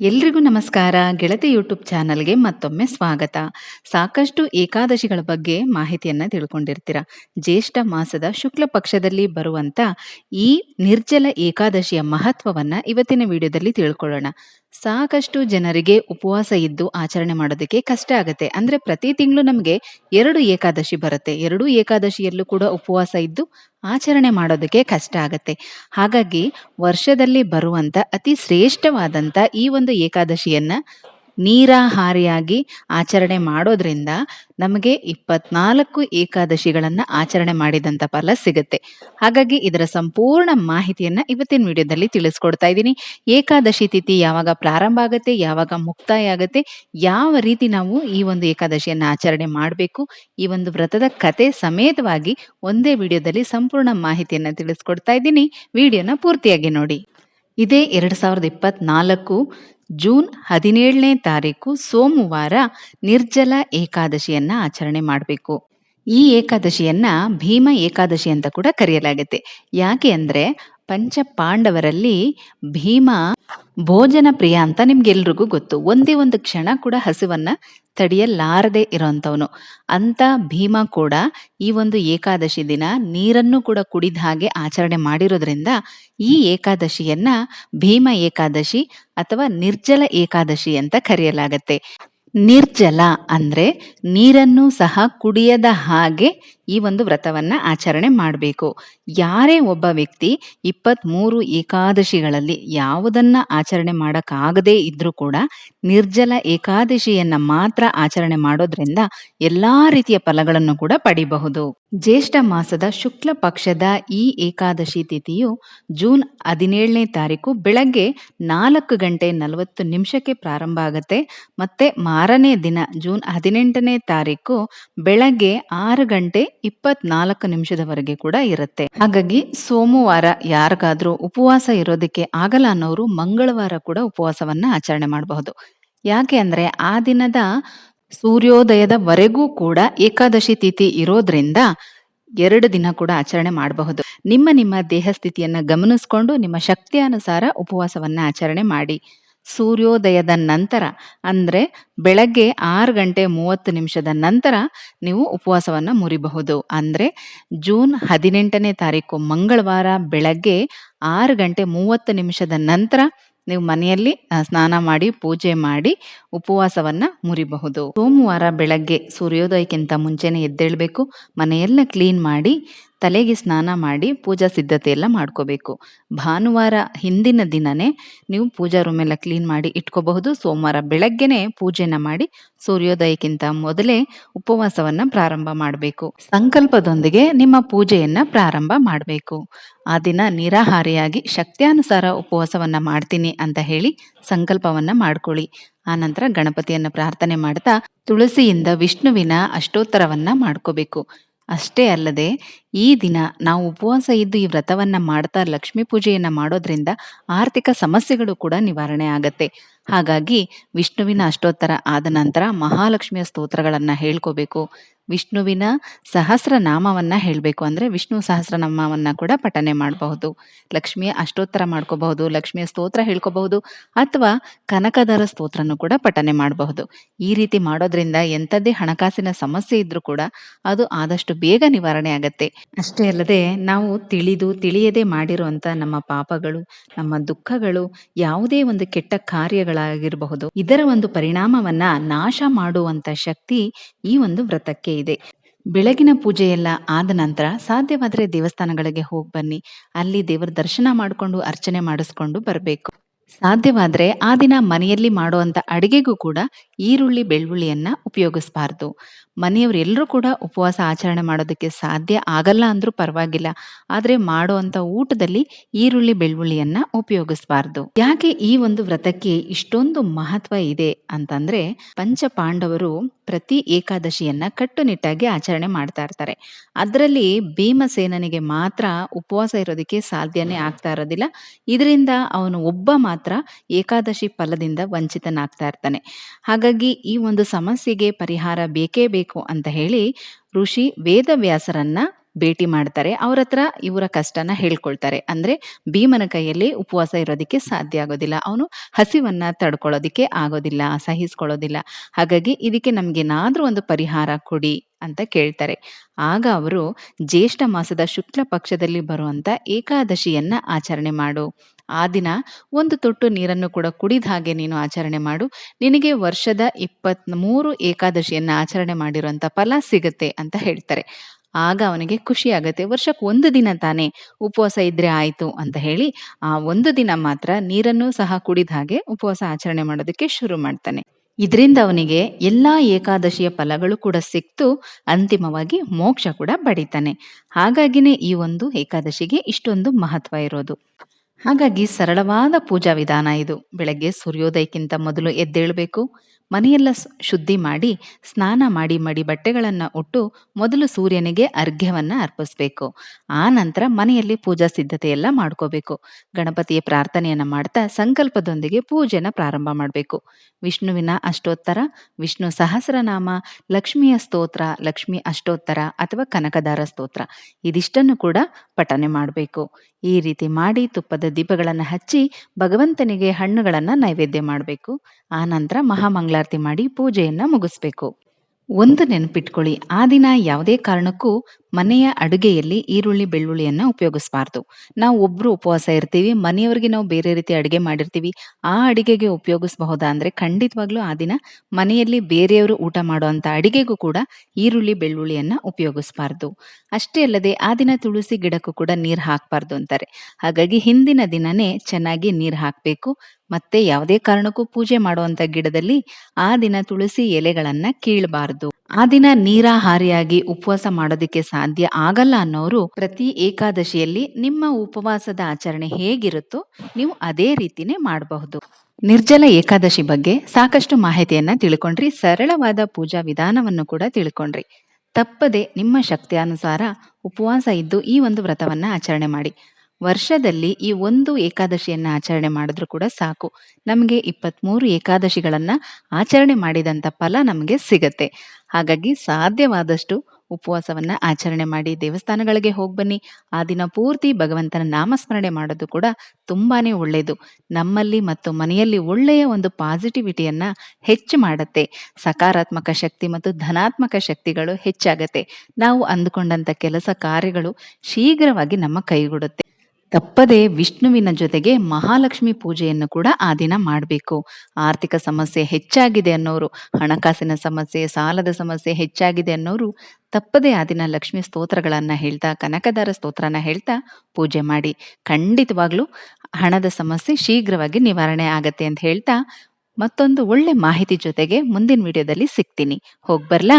ಎಲ್ರಿಗೂ ನಮಸ್ಕಾರ. ಗೆಳತಿ ಯೂಟ್ಯೂಬ್ ಚಾನಲ್ಗೆ ಮತ್ತೊಮ್ಮೆ ಸ್ವಾಗತ. ಸಾಕಷ್ಟು ಏಕಾದಶಿಗಳ ಬಗ್ಗೆ ಮಾಹಿತಿಯನ್ನ ತಿಳ್ಕೊಂಡಿರ್ತೀರ. ಜ್ಯೇಷ್ಠ ಮಾಸದ ಶುಕ್ಲ ಪಕ್ಷದಲ್ಲಿ ಬರುವಂತ ಈ ನಿರ್ಜಲ ಏಕಾದಶಿಯ ಮಹತ್ವವನ್ನ ಇವತ್ತಿನ ವಿಡಿಯೋದಲ್ಲಿ ತಿಳ್ಕೊಳ್ಳೋಣ. ಸಾಕಷ್ಟು ಜನರಿಗೆ ಉಪವಾಸ ಇದ್ದು ಆಚರಣೆ ಮಾಡೋದಕ್ಕೆ ಕಷ್ಟ ಆಗುತ್ತೆ. ಅಂದ್ರೆ ಪ್ರತಿ ತಿಂಗಳು ನಮಗೆ ಎರಡು ಏಕಾದಶಿ ಬರುತ್ತೆ. ಎರಡೂ ಏಕಾದಶಿಯಲ್ಲೂ ಕೂಡ ಉಪವಾಸ ಇದ್ದು ಆಚರಣೆ ಮಾಡೋದಕ್ಕೆ ಕಷ್ಟ ಆಗತ್ತೆ. ಹಾಗಾಗಿ ವರ್ಷದಲ್ಲಿ ಬರುವಂತ ಅತಿ ಶ್ರೇಷ್ಠವಾದಂತ ಈ ಒಂದು ಏಕಾದಶಿಯನ್ನ ನೀರಾಹಾರಿಯಾಗಿ ಆಚರಣೆ ಮಾಡೋದ್ರಿಂದ ನಮಗೆ ಇಪ್ಪತ್ನಾಲ್ಕು ಏಕಾದಶಿಗಳನ್ನು ಆಚರಣೆ ಮಾಡಿದಂತ ಫಲ ಸಿಗುತ್ತೆ. ಹಾಗಾಗಿ ಇದರ ಸಂಪೂರ್ಣ ಮಾಹಿತಿಯನ್ನ ಇವತ್ತಿನ ವಿಡಿಯೋದಲ್ಲಿ ತಿಳಿಸ್ಕೊಡ್ತಾ ಇದ್ದೀನಿ. ಏಕಾದಶಿ ತಿಥಿ ಯಾವಾಗ ಪ್ರಾರಂಭ ಆಗುತ್ತೆ, ಯಾವಾಗ ಮುಕ್ತಾಯ ಆಗುತ್ತೆ, ಯಾವ ರೀತಿ ನಾವು ಈ ಒಂದು ಏಕಾದಶಿಯನ್ನ ಆಚರಣೆ ಮಾಡಬೇಕು, ಈ ಒಂದು ವ್ರತದ ಕತೆ ಸಮೇತವಾಗಿ ಒಂದೇ ವಿಡಿಯೋದಲ್ಲಿ ಸಂಪೂರ್ಣ ಮಾಹಿತಿಯನ್ನ ತಿಳಿಸ್ಕೊಡ್ತಾ ಇದ್ದೀನಿ. ವಿಡಿಯೋನ ಪೂರ್ತಿಯಾಗಿ ನೋಡಿ. ಇದೇ ಎರಡು ಸಾವಿರದ ಇಪ್ಪತ್ನಾಲ್ಕು ಜೂನ್ ಹದಿನೇಳನೇ ತಾರೀಕು ಸೋಮವಾರ ನಿರ್ಜಲ ಏಕಾದಶಿಯನ್ನ ಆಚರಣೆ ಮಾಡಬೇಕು. ಈ ಏಕಾದಶಿಯನ್ನ ಭೀಮ ಏಕಾದಶಿ ಅಂತ ಕೂಡ ಕರೆಯಲಾಗುತ್ತೆ. ಯಾಕೆ ಅಂದ್ರೆ ಪಂಚ ಪಾಂಡವರಲ್ಲಿ ಭೀಮ ಭೋಜನ ಪ್ರಿಯ ಅಂತ ನಿಮ್ಗೆಲ್ರಿಗೂ ಗೊತ್ತು. ಒಂದೇ ಒಂದು ಕ್ಷಣ ಕೂಡ ಹಸಿವನ್ನ ತಡೆಯಲಾರದೆ ಇರೋಂಥವನು. ಅಂತ ಭೀಮ ಕೂಡ ಈ ಒಂದು ಏಕಾದಶಿ ದಿನ ನೀರನ್ನು ಕೂಡ ಕುಡಿದ ಹಾಗೆ ಆಚರಣೆ ಮಾಡಿರೋದ್ರಿಂದ ಈ ಏಕಾದಶಿಯನ್ನ ಭೀಮ ಏಕಾದಶಿ ಅಥವಾ ನಿರ್ಜಲ ಏಕಾದಶಿ ಅಂತ ಕರೆಯಲಾಗತ್ತೆ. ನಿರ್ಜಲ ಅಂದ್ರೆ ನೀರನ್ನು ಸಹ ಕುಡಿಯದ ಹಾಗೆ ಈ ಒಂದು ವ್ರತವನ್ನ ಆಚರಣೆ ಮಾಡಬೇಕು. ಯಾರೇ ಒಬ್ಬ ವ್ಯಕ್ತಿ ಇಪ್ಪತ್ತ್ಮೂರು ಏಕಾದಶಿಗಳಲ್ಲಿ ಯಾವುದನ್ನ ಆಚರಣೆ ಮಾಡೋಕ್ಕಾಗದೇ ಇದ್ರೂ ಕೂಡ ನಿರ್ಜಲ ಏಕಾದಶಿಯನ್ನ ಮಾತ್ರ ಆಚರಣೆ ಮಾಡೋದ್ರಿಂದ ಎಲ್ಲಾ ರೀತಿಯ ಫಲಗಳನ್ನು ಕೂಡ ಪಡಿಬಹುದು. ಜ್ಯೇಷ್ಠ ಮಾಸದ ಶುಕ್ಲ ಪಕ್ಷದ ಈ ಏಕಾದಶಿ ತಿಥಿಯು ಜೂನ್ ಹದಿನೇಳನೇ ತಾರೀಕು ಬೆಳಗ್ಗೆ ನಾಲ್ಕು ಗಂಟೆ ನಲವತ್ತು ನಿಮಿಷಕ್ಕೆ ಪ್ರಾರಂಭ ಆಗುತ್ತೆ. ಮತ್ತೆ ಮಾರನೇ ದಿನ ಜೂನ್ ಹದಿನೆಂಟನೇ ತಾರೀಕು ಬೆಳಗ್ಗೆ ಆರು ಗಂಟೆ ಇಪ್ಪತ್ನಾಲ್ಕು ನಿಮಿಷದವರೆಗೆ ಕೂಡ ಇರುತ್ತೆ. ಹಾಗಾಗಿ ಸೋಮವಾರ ಯಾರಿಗಾದ್ರೂ ಉಪವಾಸ ಇರೋದಕ್ಕೆ ಆಗಲ್ಲ ಅನ್ನೋರು ಮಂಗಳವಾರ ಕೂಡ ಉಪವಾಸವನ್ನ ಆಚರಣೆ ಮಾಡಬಹುದು. ಯಾಕೆ ಅಂದ್ರೆ ಆ ದಿನದ ಸೂರ್ಯೋದಯದವರೆಗೂ ಕೂಡ ಏಕಾದಶಿ ತಿಥಿ ಇರೋದ್ರಿಂದ ಎರಡು ದಿನ ಕೂಡ ಆಚರಣೆ ಮಾಡಬಹುದು. ನಿಮ್ಮ ನಿಮ್ಮ ದೇಹ ಸ್ಥಿತಿಯನ್ನ ಗಮನಿಸ್ಕೊಂಡು ನಿಮ್ಮ ಶಕ್ತಿಯಾನುಸಾರ ಉಪವಾಸವನ್ನ ಆಚರಣೆ ಮಾಡಿ. ಸೂರ್ಯೋದಯದ ನಂತರ, ಅಂದರೆ ಬೆಳಗ್ಗೆ ಆರು ಗಂಟೆ ಮೂವತ್ತು ನಿಮಿಷದ ನಂತರ ನೀವು ಉಪವಾಸವನ್ನು ಮುರಿಬಹುದು. ಅಂದರೆ ಜೂನ್ ಹದಿನೆಂಟನೇ ತಾರೀಕು ಮಂಗಳವಾರ ಬೆಳಗ್ಗೆ ಆರು ಗಂಟೆ ಮೂವತ್ತು ನಿಮಿಷದ ನಂತರ ನೀವು ಮನೆಯಲ್ಲಿ ಸ್ನಾನ ಮಾಡಿ, ಪೂಜೆ ಮಾಡಿ ಉಪವಾಸವನ್ನು ಮುರಿಬಹುದು. ಸೋಮವಾರ ಬೆಳಗ್ಗೆ ಸೂರ್ಯೋದಯಕ್ಕಿಂತ ಮುಂಚೆನೇ ಎದ್ದೇಳಬೇಕು, ಮನೆಯೆಲ್ಲ ಕ್ಲೀನ್ ಮಾಡಿ ತಲೆಗೆ ಸ್ನಾನ ಮಾಡಿ ಪೂಜಾ ಸಿದ್ಧತೆ ಎಲ್ಲ ಮಾಡ್ಕೋಬೇಕು. ಭಾನುವಾರ ಹಿಂದಿನ ದಿನನೇ ನೀವು ಪೂಜಾ ರೂಮ್ ಎಲ್ಲ ಕ್ಲೀನ್ ಮಾಡಿ ಇಟ್ಕೋಬಹುದು. ಸೋಮವಾರ ಬೆಳಗ್ಗೆನೆ ಪೂಜೆನ ಮಾಡಿ ಸೂರ್ಯೋದಯಕ್ಕಿಂತ ಮೊದಲೇ ಉಪವಾಸವನ್ನ ಪ್ರಾರಂಭ ಮಾಡಬೇಕು. ಸಂಕಲ್ಪದೊಂದಿಗೆ ನಿಮ್ಮ ಪೂಜೆಯನ್ನ ಪ್ರಾರಂಭ ಮಾಡಬೇಕು. ಆ ದಿನ ನಿರಾಹಾರಿಯಾಗಿ ಶಕ್ತ್ಯಾನುಸಾರ ಉಪವಾಸವನ್ನ ಮಾಡ್ತೀನಿ ಅಂತ ಹೇಳಿ ಸಂಕಲ್ಪವನ್ನ ಮಾಡ್ಕೊಳ್ಳಿ. ಆನಂತರ ಗಣಪತಿಯನ್ನ ಪ್ರಾರ್ಥನೆ ಮಾಡ್ತಾ ತುಳಸಿಯಿಂದ ವಿಷ್ಣುವಿನ ಅಷ್ಟೋತ್ತರವನ್ನ ಮಾಡ್ಕೋಬೇಕು. ಅಷ್ಟೇ ಅಲ್ಲದೆ ಈ ದಿನ ನಾವು ಉಪವಾಸ ಇದ್ದು ಈ ವ್ರತವನ್ನ ಮಾಡ್ತಾ ಲಕ್ಷ್ಮೀ ಪೂಜೆಯನ್ನ ಮಾಡೋದ್ರಿಂದ ಆರ್ಥಿಕ ಸಮಸ್ಯೆಗಳು ಕೂಡ ನಿವಾರಣೆ ಆಗತ್ತೆ. ಹಾಗಾಗಿ ವಿಷ್ಣುವಿನ ಅಷ್ಟೋತ್ತರ ಆದ ನಂತರ ಮಹಾಲಕ್ಷ್ಮಿಯ ಸ್ತೋತ್ರಗಳನ್ನ ಹೇಳ್ಕೋಬೇಕು. ವಿಷ್ಣುವಿನ ಸಹಸ್ರನಾಮವನ್ನು ಹೇಳಬೇಕು ಅಂದ್ರೆ ವಿಷ್ಣು ಸಹಸ್ರನಾಮವನ್ನು ಕೂಡ ಪಠನೆ ಮಾಡಬಹುದು. ಲಕ್ಷ್ಮಿಯ ಅಷ್ಟೋತ್ತರ ಮಾಡ್ಕೋಬಹುದು, ಲಕ್ಷ್ಮಿಯ ಸ್ತೋತ್ರ ಹೇಳ್ಕೋಬಹುದು, ಅಥವಾ ಕನಕದರ ಸ್ತೋತ್ರನೂ ಕೂಡ ಪಠನೆ ಮಾಡಬಹುದು. ಈ ರೀತಿ ಮಾಡೋದ್ರಿಂದ ಎಂಥದ್ದೇ ಹಣಕಾಸಿನ ಸಮಸ್ಯೆ ಇದ್ರೂ ಕೂಡ ಅದು ಆದಷ್ಟು ಬೇಗ ನಿವಾರಣೆ ಆಗತ್ತೆ. ಅಷ್ಟೇ ಅಲ್ಲದೆ ನಾವು ತಿಳಿದು ತಿಳಿಯದೆ ಮಾಡಿರುವಂತ ನಮ್ಮ ಪಾಪಗಳು, ನಮ್ಮ ದುಃಖಗಳು ಯಾವುದೇ ಒಂದು ಕೆಟ್ಟ ಕಾರ್ಯಗಳಾಗಿರಬಹುದು, ಇದರ ಒಂದು ಪರಿಣಾಮವನ್ನ ನಾಶ ಮಾಡುವಂತ ಶಕ್ತಿ ಈ ಒಂದು ವ್ರತಕ್ಕೆ ಇದೆ. ಬೆಳಗಿನ ಪೂಜೆ ಎಲ್ಲ ಆದ ನಂತರ ಸಾಧ್ಯವಾದರೆ ದೇವಸ್ಥಾನಗಳಿಗೆ ಹೋಗಿ ಬನ್ನಿ. ಅಲ್ಲಿ ದೇವರ ದರ್ಶನ ಮಾಡಿಕೊಂಡು ಅರ್ಚನೆ ಮಾಡಿಸ್ಕೊಂಡು ಬರಬೇಕು. ಸಾಧ್ಯವಾದರೆ ಆ ದಿನ ಮನೆಯಲ್ಲಿ ಮಾಡುವಂತ ಅಡಿಗೆಗೂ ಕೂಡ ಈರುಳ್ಳಿ, ಬೆಳ್ಳುಳ್ಳಿಯನ್ನ ಉಪಯೋಗಿಸಬಾರ್ದು. ಮನೆಯವರೆಲ್ಲರೂ ಕೂಡ ಉಪವಾಸ ಆಚರಣೆ ಮಾಡೋದಕ್ಕೆ ಸಾಧ್ಯ ಆಗಲ್ಲ ಅಂದ್ರೂ ಪರವಾಗಿಲ್ಲ. ಆದ್ರೆ ಮಾಡುವಂತ ಊಟದಲ್ಲಿ ಈರುಳ್ಳಿ, ಬೆಳ್ಳುಳ್ಳಿಯನ್ನ ಉಪಯೋಗಿಸಬಾರ್ದು. ಯಾಕೆ ಈ ಒಂದು ವ್ರತಕ್ಕೆ ಇಷ್ಟೊಂದು ಮಹತ್ವ ಇದೆ ಅಂತಂದ್ರೆ ಪಂಚ ಪಾಂಡವರು ಪ್ರತಿ ಏಕಾದಶಿಯನ್ನ ಕಟ್ಟುನಿಟ್ಟಾಗಿ ಆಚರಣೆ ಮಾಡ್ತಾ ಇರ್ತಾರೆ. ಅದರಲ್ಲಿ ಭೀಮಸೇನನಿಗೆ ಮಾತ್ರ ಉಪವಾಸ ಇರೋದಕ್ಕೆ ಸಾಧ್ಯನೇ ಆಗ್ತಾ ಇರೋದಿಲ್ಲ. ಇದರಿಂದ ಅವನು ಒಬ್ಬ ಮಾತ್ರ ಏಕಾದಶಿ ಫಲದಿಂದ ವಂಚಿತನಾಗ್ತಾ ಇರ್ತಾನೆ. ಹಾಗಾಗಿ ಈ ಒಂದು ಸಮಸ್ಯೆಗೆ ಪರಿಹಾರ ಬೇಕು. ಅಂತ ಹೇಳಿ ಋಷಿ ವೇದವ್ಯಾಸರನ್ನ ಭೇಟಿ ಮಾಡ್ತಾರೆ. ಅವ್ರ ಹತ್ರ ಇವರ ಕಷ್ಟನ ಹೇಳ್ಕೊಳ್ತಾರೆ. ಅಂದ್ರೆ ಭೀಮನ ಕೈಯಲ್ಲಿ ಉಪವಾಸ ಇರೋದಕ್ಕೆ ಸಾಧ್ಯ ಆಗೋದಿಲ್ಲ. ಅವನು ಹಸಿವನ್ನ ತಡ್ಕೊಳ್ಳೋದಿಕ್ಕೆ ಆಗೋದಿಲ್ಲ, ಸಹಿಸ್ಕೊಳ್ಳೋದಿಲ್ಲ. ಹಾಗಾಗಿ ಇದಕ್ಕೆ ನಮ್ಗೇನಾದ್ರೂ ಒಂದು ಪರಿಹಾರ ಕೊಡಿ ಅಂತ ಕೇಳ್ತಾರೆ. ಆಗ ಅವರು ಜ್ಯೇಷ್ಠ ಮಾಸದ ಶುಕ್ಲ ಪಕ್ಷದಲ್ಲಿ ಬರುವಂತ ಏಕಾದಶಿಯನ್ನ ಆಚರಣೆ ಮಾಡು. ಆ ದಿನ ಒಂದು ತೊಟ್ಟು ನೀರನ್ನು ಕೂಡ ಕುಡಿದ ಹಾಗೆ ನೀನು ಆಚರಣೆ ಮಾಡು. ನಿನಗೆ ವರ್ಷದ 23 ಏಕಾದಶಿಯನ್ನ ಆಚರಣೆ ಮಾಡಿರುವಂಥ ಫಲ ಸಿಗುತ್ತೆ ಅಂತ ಹೇಳ್ತಾರೆ. ಆಗ ಅವನಿಗೆ ಖುಷಿ ಆಗತ್ತೆ. ವರ್ಷಕ್ಕೆ ಒಂದು ದಿನ ತಾನೇ ಉಪವಾಸ ಇದ್ರೆ ಆಯ್ತು ಅಂತ ಹೇಳಿ ಆ ಒಂದು ದಿನ ಮಾತ್ರ ನೀರನ್ನು ಸಹ ಕುಡಿದ ಹಾಗೆ ಉಪವಾಸ ಆಚರಣೆ ಮಾಡೋದಕ್ಕೆ ಶುರು ಮಾಡ್ತಾನೆ. ಇದರಿಂದ ಅವನಿಗೆ ಎಲ್ಲಾ ಏಕಾದಶಿಯ ಫಲಗಳು ಕೂಡ ಸಿಕ್ತು ಅಂತಿಮವಾಗಿ ಮೋಕ್ಷ ಕೂಡ ಪಡಿತಾನೆ. ಹಾಗಾಗಿನೇ ಈ ಒಂದು ಏಕಾದಶಿಗೆ ಇಷ್ಟೊಂದು ಮಹತ್ವ ಇರೋದು. ಹಾಗಾಗಿ ಸರಳವಾದ ಪೂಜಾ ವಿಧಾನ ಇದು. ಬೆಳಗ್ಗೆ ಸೂರ್ಯೋದಯಕ್ಕಿಂತ ಮೊದಲು ಎದ್ದೇಳಬೇಕು. ಮನೆಯೆಲ್ಲ ಶುದ್ಧಿ ಮಾಡಿ, ಸ್ನಾನ ಮಾಡಿ ಮಡಿ ಬಟ್ಟೆಗಳನ್ನು ಉಟ್ಟು ಮೊದಲು ಸೂರ್ಯನಿಗೆ ಅರ್ಘ್ಯವನ್ನ ಅರ್ಪಿಸ್ಬೇಕು. ಆ ನಂತರ ಮನೆಯಲ್ಲಿ ಪೂಜಾ ಸಿದ್ಧತೆ ಎಲ್ಲ ಮಾಡ್ಕೋಬೇಕು. ಗಣಪತಿಯ ಪ್ರಾರ್ಥನೆಯನ್ನ ಮಾಡ್ತಾ ಸಂಕಲ್ಪದೊಂದಿಗೆ ಪೂಜೆನ ಪ್ರಾರಂಭ ಮಾಡಬೇಕು ವಿಷ್ಣುವಿನ ಅಷ್ಟೋತ್ತರ, ವಿಷ್ಣು ಸಹಸ್ರನಾಮ, ಲಕ್ಷ್ಮಿಯ ಸ್ತೋತ್ರ, ಲಕ್ಷ್ಮಿ ಅಷ್ಟೋತ್ತರ ಅಥವಾ ಕನಕದಾರ ಸ್ತೋತ್ರ ಇದಿಷ್ಟನ್ನು ಕೂಡ ಪಠನೆ ಮಾಡಬೇಕು ಈ ರೀತಿ ಮಾಡಿ ತುಪ್ಪದ ದೀಪಗಳನ್ನು ಹಚ್ಚಿ ಭಗವಂತನಿಗೆ ಹಣ್ಣುಗಳನ್ನು ನೈವೇದ್ಯ ಮಾಡಬೇಕು ಆ ನಂತರ ಮಹಾಮಂಗಳಾರತಿ ಮಾಡಿ ಪೂಜೆಯನ್ನ ಮುಗಿಸ್ಬೇಕು. ಒಂದು ನೆನಪಿಟ್ಕೊಳ್ಳಿ. ಆ ದಿನ ಯಾವುದೇ ಕಾರಣಕ್ಕೂ ಮನೆಯ ಅಡುಗೆಯಲ್ಲಿ ಈರುಳ್ಳಿ, ಬೆಳ್ಳುಳ್ಳಿಯನ್ನ ಉಪಯೋಗಿಸಬಾರ್ದು. ನಾವು ಒಬ್ರು ಉಪವಾಸ ಇರ್ತೀವಿ. ಮನೆಯವರಿಗೆ ನಾವು ಬೇರೆ ರೀತಿ ಅಡುಗೆ ಮಾಡಿರ್ತೀವಿ. ಆ ಅಡಿಗೆಗೆ ಉಪಯೋಗಿಸಬಹುದಾ ಅಂದ್ರೆ ಖಂಡಿತವಾಗ್ಲೂ ಆ ದಿನ ಮನೆಯಲ್ಲಿ ಬೇರೆಯವರು ಊಟ ಮಾಡುವಂತ ಅಡಿಗೆಗೂ ಕೂಡ ಈರುಳ್ಳಿ, ಬೆಳ್ಳುಳ್ಳಿಯನ್ನ ಉಪಯೋಗಿಸಬಾರ್ದು. ಅಷ್ಟೇ ಅಲ್ಲದೆ ಆ ದಿನ ತುಳಸಿ ಗಿಡಕ್ಕೂ ಕೂಡ ನೀರು ಹಾಕ್ಬಾರ್ದು ಅಂತಾರೆ. ಹಾಗಾಗಿ ಹಿಂದಿನ ದಿನನೇ ಚೆನ್ನಾಗಿ ನೀರು ಹಾಕ್ಬೇಕು. ಮತ್ತೆ ಯಾವುದೇ ಕಾರಣಕ್ಕೂ ಪೂಜೆ ಮಾಡುವಂತ ಗಿಡದಲ್ಲಿ ಆ ದಿನ ತುಳಸಿ ಎಲೆಗಳನ್ನ ಕೀಳ್ಬಾರ್ದು. ಆ ದಿನ ನೀರಾಹಾರಿಯಾಗಿ ಉಪವಾಸ ಮಾಡೋದಕ್ಕೆ ಸಾಧ್ಯ ಆಗಲ್ಲ ಅನ್ನೋರು ಪ್ರತಿ ಏಕಾದಶಿಯಲ್ಲಿ ನಿಮ್ಮ ಉಪವಾಸದ ಆಚರಣೆ ಹೇಗಿರುತ್ತೋ ನೀವು ಅದೇ ರೀತಿನೇ ಮಾಡಬಹುದು. ನಿರ್ಜಲ ಏಕಾದಶಿ ಬಗ್ಗೆ ಸಾಕಷ್ಟು ಮಾಹಿತಿಯನ್ನ ತಿಳ್ಕೊಂಡ್ರಿ. ಸರಳವಾದ ಪೂಜಾ ವಿಧಾನವನ್ನು ಕೂಡ ತಿಳ್ಕೊಂಡ್ರಿ. ತಪ್ಪದೆ ನಿಮ್ಮ ಶಕ್ತಿಯಾನುಸಾರ ಉಪವಾಸ ಇದ್ದು ಈ ಒಂದು ವ್ರತವನ್ನ ಆಚರಣೆ ಮಾಡಿ. ವರ್ಷದಲ್ಲಿ ಈ ಒಂದು ಏಕಾದಶಿಯನ್ನ ಆಚರಣೆ ಮಾಡಿದ್ರು ಕೂಡ ಸಾಕು. ನಮಗೆ 23 ಏಕಾದಶಿಗಳನ್ನ ಆಚರಣೆ ಮಾಡಿದಂತ ಫಲ ನಮಗೆ ಸಿಗತ್ತೆ. ಹಾಗಾಗಿ ಸಾಧ್ಯವಾದಷ್ಟು ಉಪವಾಸವನ್ನ ಆಚರಣೆ ಮಾಡಿ ದೇವಸ್ಥಾನಗಳಿಗೆ ಹೋಗಿ ಬನ್ನಿ ಆ ದಿನ ಪೂರ್ತಿ ಭಗವಂತನ ನಾಮಸ್ಮರಣೆ ಮಾಡೋದು ಕೂಡ ತುಂಬಾನೇ ಒಳ್ಳೆಯದು ನಮ್ಮಲ್ಲಿ ಮತ್ತು ಮನೆಯಲ್ಲಿ ಒಳ್ಳೆಯ ಒಂದು ಪಾಸಿಟಿವಿಟಿಯನ್ನ ಹೆಚ್ಚು ಮಾಡುತ್ತೆ ಸಕಾರಾತ್ಮಕ ಶಕ್ತಿ ಮತ್ತು ಧನಾತ್ಮಕ ಶಕ್ತಿಗಳು ಹೆಚ್ಚಾಗತ್ತೆ. ನಾವು ಅಂದುಕೊಂಡಂತ ಕೆಲಸ ಕಾರ್ಯಗಳು ಶೀಘ್ರವಾಗಿ ನಮ್ಮ ಕೈಗೂಡುತ್ತೆ. ತಪ್ಪದೆ ವಿಷ್ಣುವಿನ ಜೊತೆಗೆ ಮಹಾಲಕ್ಷ್ಮಿ ಪೂಜೆಯನ್ನು ಕೂಡ ಆ ದಿನ ಮಾಡಬೇಕು ಆರ್ಥಿಕ ಸಮಸ್ಯೆ ಹೆಚ್ಚಾಗಿದೆ ಅನ್ನೋರು, ಹಣಕಾಸಿನ ಸಮಸ್ಯೆ, ಸಾಲದ ಸಮಸ್ಯೆ ಹೆಚ್ಚಾಗಿದೆ ಅನ್ನೋರು ತಪ್ಪದೆ ಆ ದಿನ ಲಕ್ಷ್ಮಿ ಸ್ತೋತ್ರಗಳನ್ನು ಹೇಳ್ತಾ, ಕನಕದಾರ ಸ್ತೋತ್ರನ ಹೇಳ್ತಾ ಪೂಜೆ ಮಾಡಿ. ಖಂಡಿತವಾಗ್ಲೂ ಹಣದ ಸಮಸ್ಯೆ ಶೀಘ್ರವಾಗಿ ನಿವಾರಣೆ ಆಗತ್ತೆ ಅಂತ ಹೇಳ್ತಾ ಮತ್ತೊಂದು ಒಳ್ಳೆ ಮಾಹಿತಿ ಜೊತೆಗೆ ಮುಂದಿನ ವಿಡಿಯೋದಲ್ಲಿ ಸಿಗ್ತೀನಿ. ಹೋಗ್ಬರ್ಲಾ?